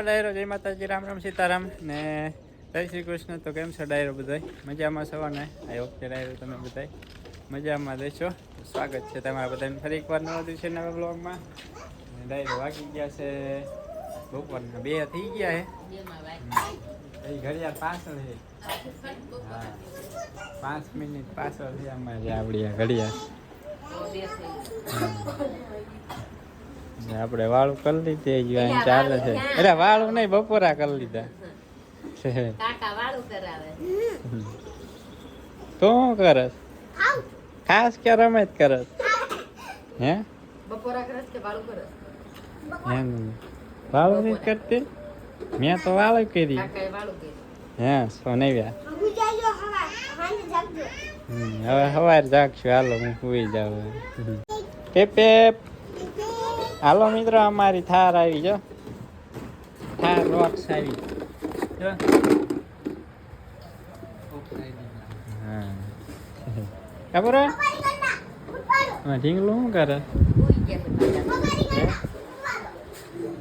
ડાયરો જય માતાજી રામ રામ સીતારામ ને જય શ્રી કૃષ્ણ. તો કેમ છો ડાયરો બધાય? મજામાં છો ને? આ વખતે ડાયરો તમે બધાય મજામાં દેશો સ્વાગત છે તમારા બધાને. ફરી એકવાર નવા દિવસે નવા બ્લોગમાં ડાયરો વાગી ગયા છે. બપોરના બે થઈ ગયા હે. એ ઘડિયાળ પાછળ છે. પાંચ મિનિટ પાછળ છે અમારી આપણી ઘડિયાળ. આપણે વાળું કરી લીધી હજી ચાલે છે. એટલે વાળું નહીં બપોરા કરી લીધા. છે. કાકા વાળું કરાવે. તું શું કરસ? ખાસ કે રમત કરસ? હે? કરસ વાળું એમ વાળું નહીં કરતી? મેં તો વાળું કરી. હે સોનવ્યા. હવે સવારે જાગશું. હાલો હું સુઈ જાઉં પેપ પેપ હાલો મિત્રો, અમારી થાર આવી જો. થાર રોક્સ આવી. જો. ખબર હા ઢીંગલું શું કરે.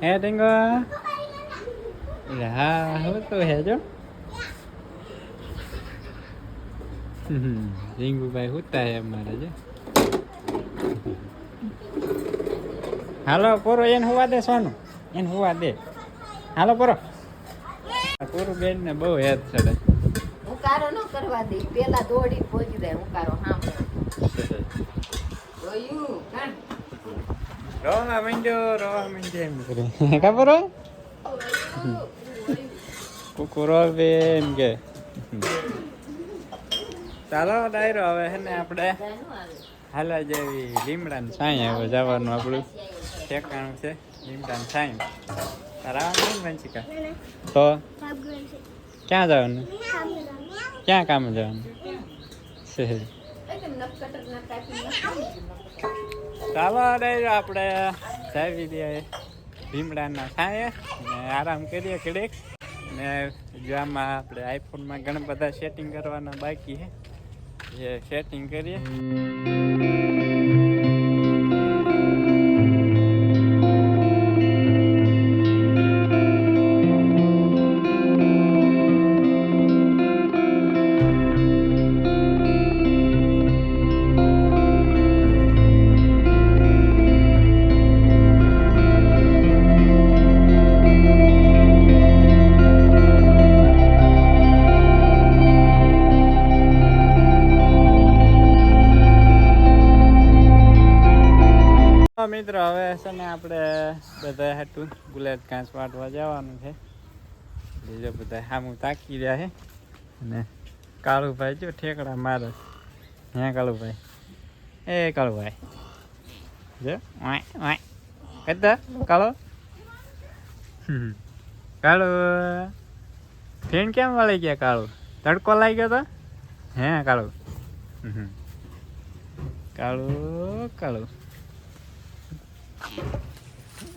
હે ઢીંગો હા, હું તો હે જો. ઢીંગુભાઈ હુતા હે અમારે, જો. હાલો પોરો એને હોવા દે સોનું. એને હોવા દે. હાલો પોરો પોરું બેન ને બહુ હેત ચડે ઉકારો ન કરવા દે. પેલા દોડી પહોંચી જાય ઉકારો સાંભળે. જોયું કાં? રોવા માંડ્યો રોવા માંડ્યો એમ કરે. ખબર હોય કુકુરો બેન કે. ચાલો ડાયરો હવે હે ને આપણે. આવે. હાલા જેવી લીમડાને સાંઈ હવે જવાનું આપણું. ઠેકાણું છે લીમડાને સાંઈ તારા વંશિકા તો? ક્યાં જવાનું? ક્યાં કામ જવાનું. ચાલો ડાયરો આપણે જાવી દઈએ ભીમડાના છાંયે ને આરામ કરીએ ઘડીક. ને જો આમાં આપણે આઈફોનમાં ઘણા બધા સેટિંગ કરવાના બાકી છે. એ સેટિંગ કરીએ. મિત્રો, હવે છે ને આપણે બધા હેઠું ગુલાબ ઘાસ વાટવા જવાનું છે. બીજો બધા સામું તાકી રહ્યા છે. અને કાળુભાઈ જો ઠેકડા મારે હે કાળુભાઈ? એ કાળુભાઈ. જો, વાય વાય. કરતા કાળો. કાળુ. ફેન કેમ વળી ગયા કાળું? તડકો લાગી ગયો તો? હે કાળુ. કાળું, કાળુ.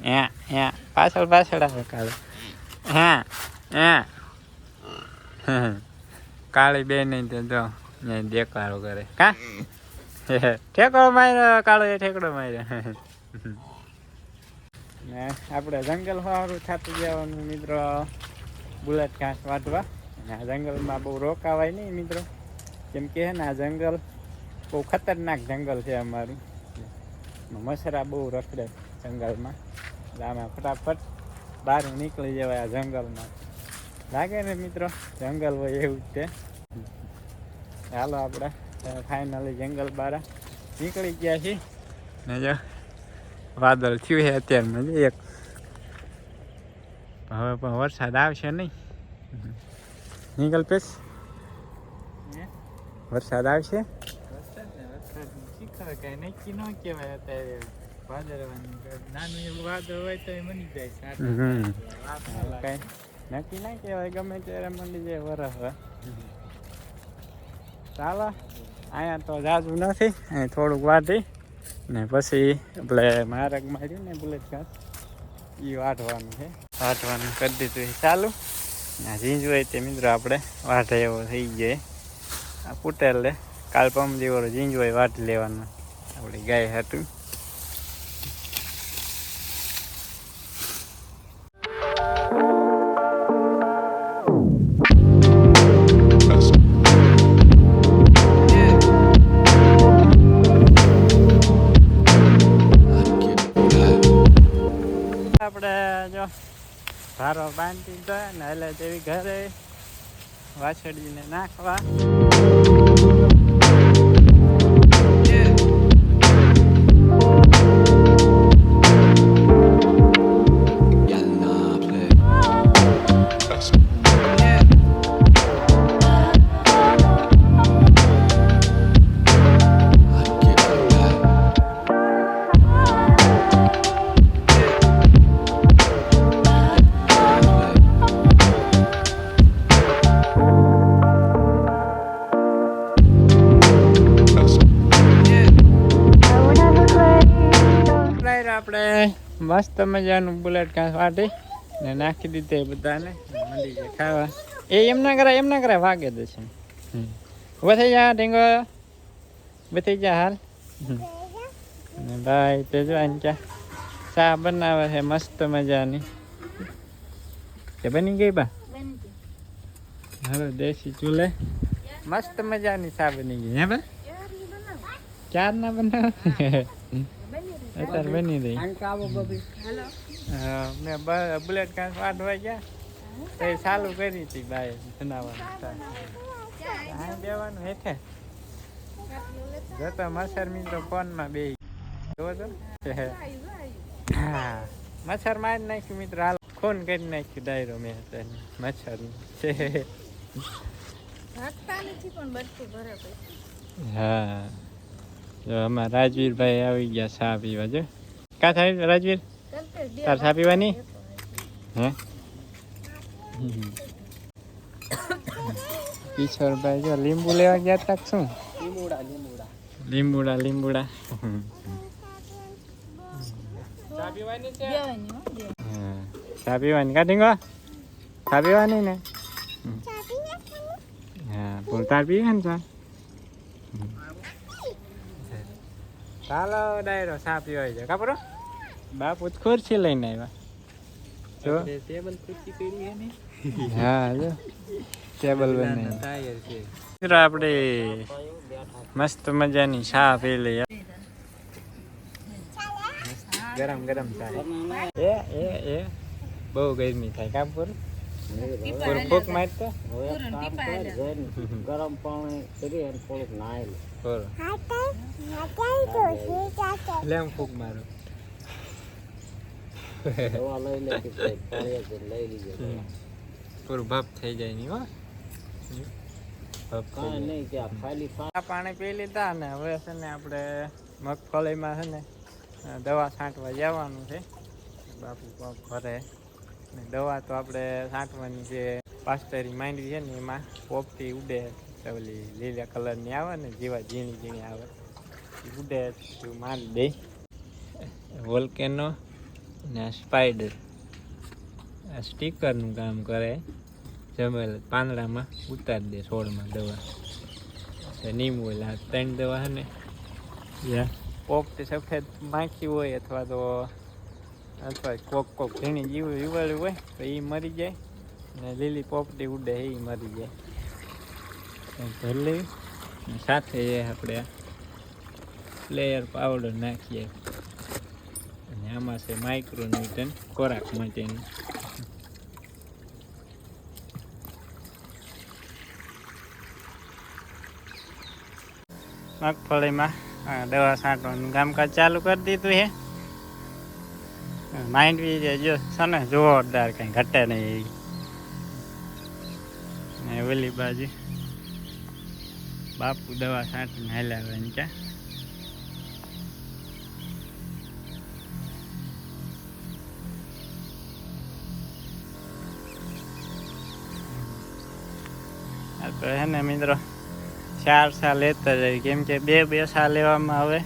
Yeah. પાછળ પાછળ આવે કાળો હા હા. કાળી બે નહીં તો જો દેખાડો કરે. કા? ઠેકડો માર્યો કાળો ઠેકડો માર્યો. ને આપણે જંગલ સારું થતું જવાનું મિત્રો. બુલેટ ઘાસ વાટવા અને આ જંગલમાં બહુ રોકાવાય નહીં મિત્રો. કેમ કે હે ને, આ જંગલ બહુ ખતરનાક જંગલ છે અમારું. મસરા બહુ રખડે. જંગલમાં. એટલે આમાં ફટાફટ બહાર નીકળી જવાય આ જંગલમાં. લાગે ને મિત્રો જંગલ હોય એવું જ છે. ચાલો આપણે ફાઇનલી જંગલ બહાર નીકળી ગયા છીએ. ને જો વાદળ થયું છે અત્યારમાં જ એક. હવે પણ વરસાદ આવશે નહીં. નીકળ પેશ વરસાદ આવશે? વરસાદ ને વરસાદ શીખર કઈ નક્કી ન કહેવાય અત્યારે. નક્કી ના કહેવાય ગમે ત્યારે મળી જાય વરસ ચાલો અહીંયા તો જાજુ નથી અહીં થોડુંક વાટી ને પછી આપણે મારક માર્યું ને બુલેટ ઘાસ એ વાટવાનું છે. વાટવાનું કરી દીધું ચાલુ. આ ઝીંજ હોય તે મિત્રો આપણે વાટે એવો થઈ જાય આ કુટેલ લે કાલ પમ જેવો ઝીંજ હોય વાટી લેવાનું. આપણી ગાય હતું. ભારો બાંધી દો ને એટલે તેવી ઘરે વાછડીને નાખવા. મસ્ત મજાનું બુલેટ ઘાસ વાટી ને નાખી દીધે બધાને. મળી જાય ખાવા. એ એમ ના કરાય એમ ના કરાય વાગે દે છે ઊભા થઈ જા ઢીંગો. ઊભા થઈ જા હાલ. હમ. ને ભાઈ તે જો આને ચા ચા બનાવે છે મસ્ત મજાની. તે બની ગઈ બા? હાલો દેશી ચૂલે. મસ્ત મજાની ચા બની ગઈ હે બા? ચાર ના બનાવ? અત્યારે બની રહી. મેં બ- બુલેટ કાંસ વાટવા ગયા. તો એ ચાલુ કરી હતી બાય બનાવવાનું દેવાનું હેઠે. જતો મચ્છર મિત્રો ફોનમાં બે જોવો છો? હા મચ્છર મારી નાખ્યું મિત્રો. હાલ. ફોન કરી નાખ્યું ડાયરો મેં અત્યારે. મચ્છર. છે હા. જો અમારા રાજવીરભાઈ આવી ગયા ચા પીવા જો. કા થાય રાજવીર? તાર ચા પીવાની? હે? કિશોરભાઈ જો લીંબુ લેવા ગયા તા શું? લીંબુડા લીંબુડા ચા પીવાની છે હા ચા પીવાની કાઢીંગો ચા પીવાની ને. હા બોલતા પીવે ને ચા? ચાલો ડાયરો સાપ પીવા જાય કાપરો બાપુ ખુરશી લઈને આવ્યા. જો. ટેબલ ખુરશી કરી હે ને. હા જો. ટેબલ બને છે. મિત્રો આપણે મસ્ત મજાની ચા પી લઈએ. ગરમ ગરમ ચા. એ એ એ. બહુ ગરમી થાય. કામ પૂર ફૂક મારતો? ગરમ પાણી કરી અને થોડુંક ફૂક મારો. દવા લઈ લે કે પાણી લઈ લીધે પૂરું ભપ થઈ જાય નહીં હો. કાંઈ નહીં કે આ ખાલી પાણી પી લીધા ને હવે છે ને આપણે મગફળીમાં છે ને દવા છાંટવા જવાનું છે. બાપુ ઘરે. ને દવા તો આપણે છાંટવાની જે પાસ્ટરી માંડવી છે ને એમાં પોપટી ઉડે ઓલી લીલા કલરની આવે ને જેવા ઝીણી ઝીણી આવે. એ ઉડે માંડ મારી દે. વોલ્કેનો ને સ્પાઈડર આ સ્ટીકરનું કામ કરે. જમેલ પાંદડામાં ઉતારી દે છોડમાં દવા. નીમ હોય આ ત્રણ દવા છે ને. પોપટી સફેદ માખી હોય અથવા તો અથવા કોક કોક ઝીણી જીવ જીવાળું હોય તો એ મરી જાય ને લીલી પોપટી ઉડે એ મરી જાય. તો ભરી લેવી ને સાથે આપણે પ્લેયર પાવડર નાખીએ. અને આમાં છે માઇક્રોન્યુટન ખોરાક માટેની. મગફળીમાં દવા છાંટવાનું કામકાજ ચાલુ કરી દીધું છે. બી જે જો છે ને જોરદાર કંઈ ઘટે નહીં ને ઓલી બાજુ. બાપુ દવા છાંટીને હલાવે ક્યાં. આ તો હે ને મિત્રો, ચાર સાલ લેતા જાય. કેમ કે બે બે સાલ લેવામાં હવે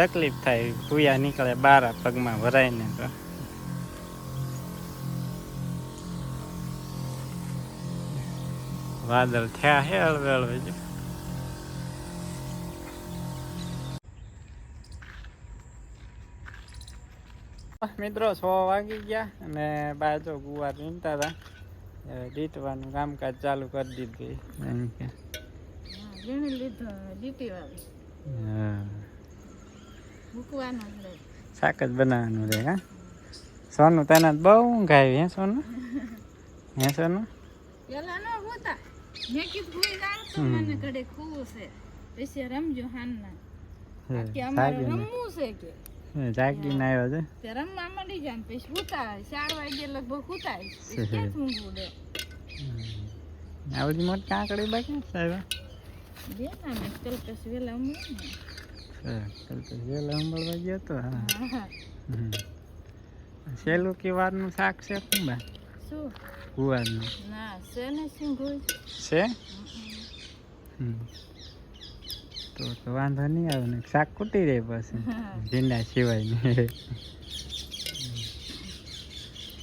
તકલીફ થાય કુયા નીકળે બારા પગમાં ભરાય ને તો. વાદળ થયા હે હળવે હળવે મિત્રો છ વાગી ગયા અને બાજુ ગુવાર વીણતા હતા દીટવાનું કામકાજ ચાલુ કરી દીધું. લીધો લીટી વાળી. હા. શાક જ બનાવવાનું રહે હા? સોનું તને બહુ ઊંઘ આવી હે સોનું? હે સોનું? પેલા ન હોતા. મેં કીધું ભૂઈ જાણ તો હમ. મને ઘડે ખુવું છે. પછી રમજો હાનના કે અમારે રમવું છે કે? હે, જાગીને આવ્યો છે? તે રમવા માંડી જાય પછી હુતા ચાર વાગે લગભગ હુતા ક્યાં ઊંઘવું દે આ બધી મોટી કાંકડી બાકી સાહેબ? બે ના મેં કલ્પેશ વેલા ઊંઘે તો અંબળવા ગયો તો હા. સેલું કે વારનું શાક છે શું બા શું? ગુવારનું. ના છે. તો તો વાંધો નહીં આવે ને શાક કૂટી રહે પછી. ભીંડા સિવાય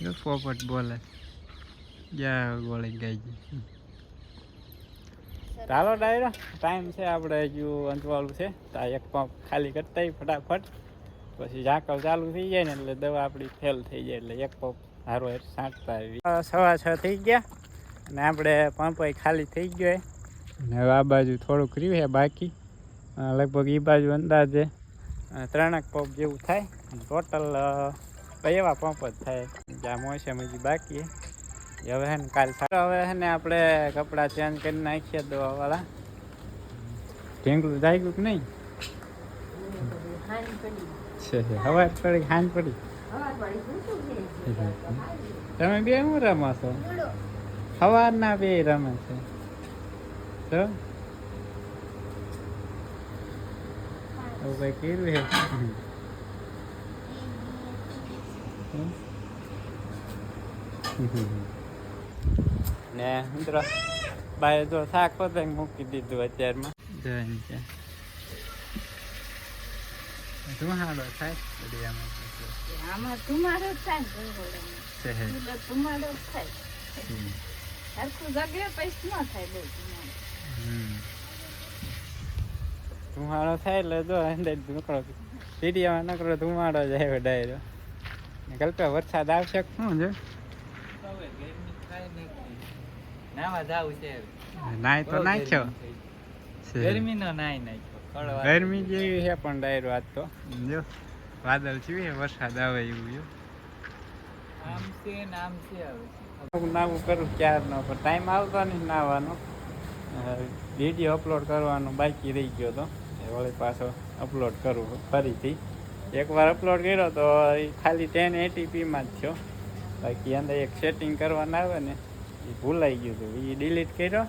ને પોપટ બોલે. જા ગોળી ગઈ ગઈ ચાલો ડાયરો ટાઈમ છે આપણે હજુ અંતવાળું છે. તો આ એક પંપ ખાલી કરતા ફટાફટ. પછી ઝાકળ ચાલુ થઈ જાય ને એટલે દવા આપણી ફેલ થઈ જાય એટલે એક પંપ હારો હેઠ છાંટતા આવી સવા છ થઈ ગયા અને આપણે પંપ ખાલી થઈ ગયો ને હવે આ બાજુ થોડુંક રહ્યું છે બાકી. લગભગ એ બાજુ અંદાજે ત્રણેક પંપ જેવું થાય. ટોટલ એવા પંપ જ થાય. જ્યાં મોસમ હજી બાકી હવે હે કાલ સારો હવે હે ને આપણે કપડાં ચેન્જ કરી નાખીએ દવાવાળા. ઢીંગલું જાગ્યું કે નહીં? છે હવા પડી, હાંજ પડી. તમે બે શું રમો છો? સવારના બે રમે છે. તો કઈ કર્યું છે? ને મિત્રો બાય જો શાક પતંગ મૂકી દીધું અત્યારમાં. જોઈને છે ધુમાડો થાય બધી આમાં. આમાં ધુમાડો થાય ધુમાડો થાય. હરખું જગે પછી ન થાય બહુ ધુમાડો. થાય એટલે જો અંદર નકરો સીડીયામાં નકરો ધુમાડો જ આવ્યો ડાયરો. ને વરસાદ આવશે શું છે? નાવા જાવું છે. નાય તો નાખ્યો ગરમી નો નાખ્યો ગરમી જેવી છે પણ ડાયરો આજ તો. જો વાદળ છે વરસાદ આવે એવું જો આમ છે ને છે હવે. નાવું કરું ક્યારનો પણ ટાઈમ આવતો નહીં નાવાનો. વીડિયો અપલોડ કરવાનો બાકી રહી ગયો તો. એ વળી પાછો અપલોડ કરું ફરીથી. એકવાર અપલોડ કર્યો તો ખાલી ટેન એટીપીમાં જ થયો. બાકી અંદર એક સેટિંગ કરવાના આવે ને. એ ભૂલાઈ ગયું હતું એ ડિલીટ કર્યો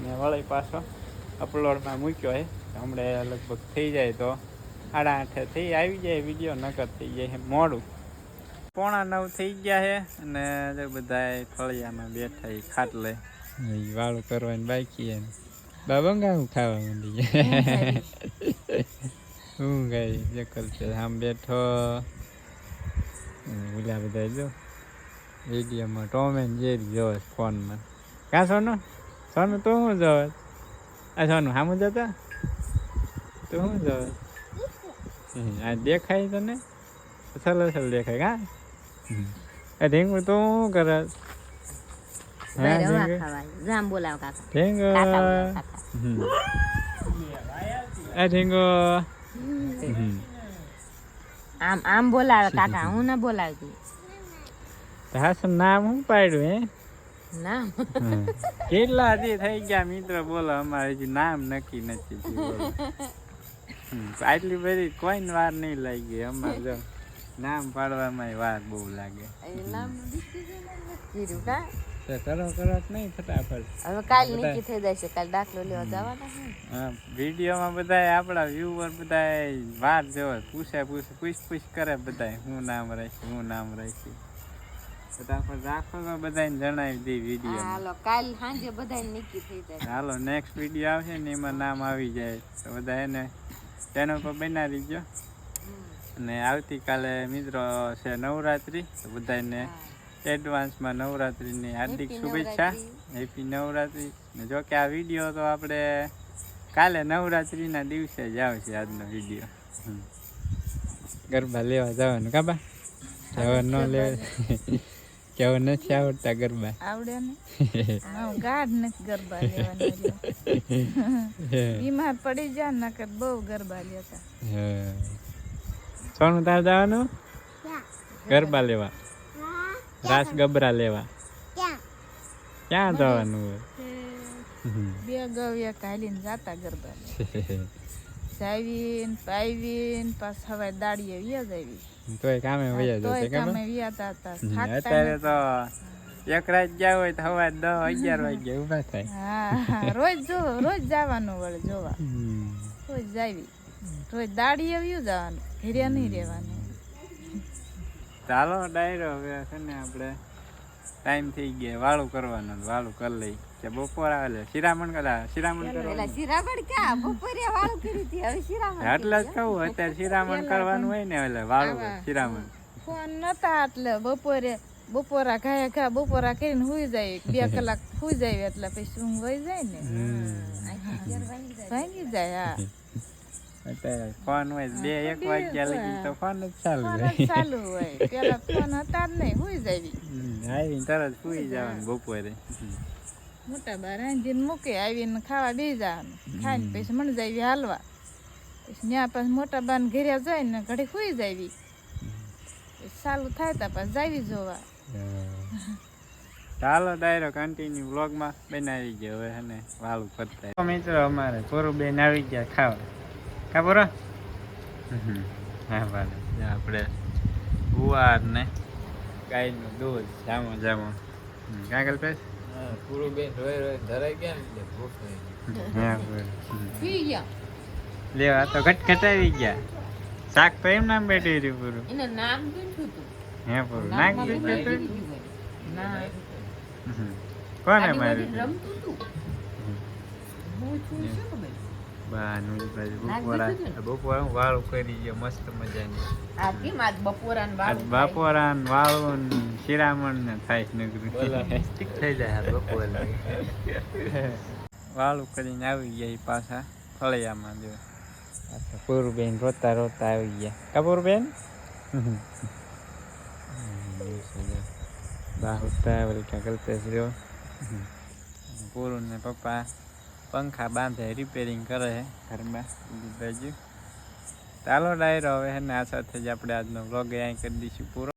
ને વળી પાછો અપલોડમાં મૂક્યો હે. હમણાં લગભગ થઈ જાય તો સાડા આઠે થઈ આવી જાય વીડિયો નકર થઈ જાય છે મોડું. પોણા નવ થઈ ગયા છે અને જો બધા ફળિયામાં બેઠા એ ખાટલે. એ વાળું કરવાની બાકી એમ. બાબંગા હું ખાવા માંડી? હું ગઈ જકલ છે. આમ બેઠો. ઓલા બધા જો. વિડીયોમાં. ટોમ એન્ડ જેરી જોવે છે ફોનમાં. કાં સોનું? સોનું તું શું જોવે? આ સોનું સામું જતા? તું શું જોવે? આ દેખાય તને? અસલ અસલ દેખાય કા એ ઢીંગું તું શું કરે? ઢીંગુ? આમ આમ બોલાવે કાકા. હું ના બોલાવતી. તો હાસન નામ હું પાડ્યું હે? નામ? કેટલા જે થઈ ગયા મિત્ર બોલો અમારે હજી નામ નક્કી નથી. આટલી બધી કોઈ વાર નહીં લાગી અમારે જો નામ પાડવામાં વાર બહુ લાગે. કરો કરો નહીં ફટાફટ. હવે કાલ નીકી થઈ છે કાલ દાખલો લેવા જવાના હા વિડીયોમાં બધા આપણા વ્યુઅર બધા વાર જોવે પૂછે પૂછે પૂછ પૂછ કરે બધા હું નામ રહીશ હું નામ રાખી ફટાફટ રાખો તો બધાને જણાવી વીડિયો હાલો કાલ સાંજે બધા નીકી થઈ જાય. હાલો નેક્સ્ટ વીડિયો આવશે ને એમાં નામ આવી જાય. તો બધા એને ચેનલ પર બનાવી દો અને આવતીકાલે મિત્રો છે નવરાત્રિ તો બધાને એડવાન્સમાં નવરાત્રિની હાર્દિક શુભેચ્છા. હેપી નવરાત્રિ. જો કે આ વીડિયો તો આપણે કાલે નવરાત્રિના દિવસે જ આવશે આજનો વીડિયો ગરબા લેવા જવાનું કાબા જવાનું ન લેવા. કેવો નથી આવડતા ગરબા. આવડે ને? હું ગાઢ નથી ગરબા લેવાની બીમાર પડી જાય નકર બહુ ગરબા લેતા. સોનું તાર જવાનું? ગરબા લેવા. રાસ ગબરા લેવા. ક્યાં જવાનું હોય. બે ગવ્યા કાઢીને જાતા ગરબા જાવીન પાવીન પાછ હવે દાડીએ વ્યા જાવી તોય કામે વયા જશે ખબર? કામે વ્યા તા તા અત્યારે તો એક રાત ગયા હોય તો સવારે દસ અગિયાર વાગે ઊભા થાય. હા રોજ જો રોજ જવાનું વળે જોવા. રોજ જાવી. રોજ દાડીએ વ્યું જવાનું ઘેરે નહીં રહેવાનું. ચાલો ડાયરો હવે છે ને આપણે ટાઈમ થઈ ગયા વાળું કરવાનું વાળું કરી લઈ કે બપોર આવે શિરામણ કરા શિરામણ પેલા કરવાનું. શિરામણ ક્યાં? બપોરે વાળું કર્યું હતી હવે શિરામણ એટલે જ કહું અત્યારે શિરામણ કરવાનું હોય ને એટલે વાળું. શિરામણ. ફોન નતા એટલે બપોરે બપોરા ખાય ખા બપોરા કરીને સુઈ જાય. બે કલાક હુઈ જાય એટલે પછી ઊંઘ વહી જાય ને. ભાંગી જાય. હા. અત્યારે ફોન હોય બે એક વાગ્યા લગી તો ફોન જ ચાલુ ચાલુ હોય. પેલા ફોન હતા જ નહીં સુઈ જાય આવી તરત સુઈ જવાનું બપોરે. મોટા બાર રાંધીને મૂકે આવીને ખાવા બે જવાનું. ખાઈને પછી મણ જાય હાલવા. પછી ત્યાં પાછું મોટા બાને ઘેરે જાય ને ઘડી જાય પછી ચાલુ થાય તા પાછું જાવી જોવા. ચાલો ડાયરો કન્ટિન્યુ વ્લોગમાં બનાવી ગયો હવે અને ને વાળું કરતા મિત્રો અમારે પૂરું બેન આવી ગયા ખાવા. કા પૂરો હા ભાલે આપણે ગુવાર ને ગાયનું દૂધ જામો જામો. કાગળ પેસ પૂરું બેન રોય રોય ધરાઈ ગયા ને ભૂખ નહીં ગયા. લેવા તો ઘટઘટાવી ગયા. શાક તો એમ નામ બેઠી રહ્યું પૂરું. એનું નામ હતું. હે પૂરું. નાખ દીધું? મારી. કોને? રમતું હતું? હું છું શું? ખબર બાનું બપોરા બપોરા વાળું કરી ગયો મસ્ત મજાની. વાળું બાપોરા ને વાળું ને શિરામણ ને થાય નગરી થઈ જાય બપોર વાળું કરીને આવી ગયા પાછા ફળિયામાં જો. પૂરબેન રોતા રોતા આવી ગયા. કપૂરબેન બાહુતા વલકા કલ્પેશ રહ્યો. પૂરું ને પપ્પા પંખા બાંધે રિપેરિંગ કરે છે ઘરમાં બધી બાજુ ચાલો ડાયરો, હવે હે ને આ સાથે જ આપણે આજનો વ્લોગ અહીં કરી દઈશું પૂરો.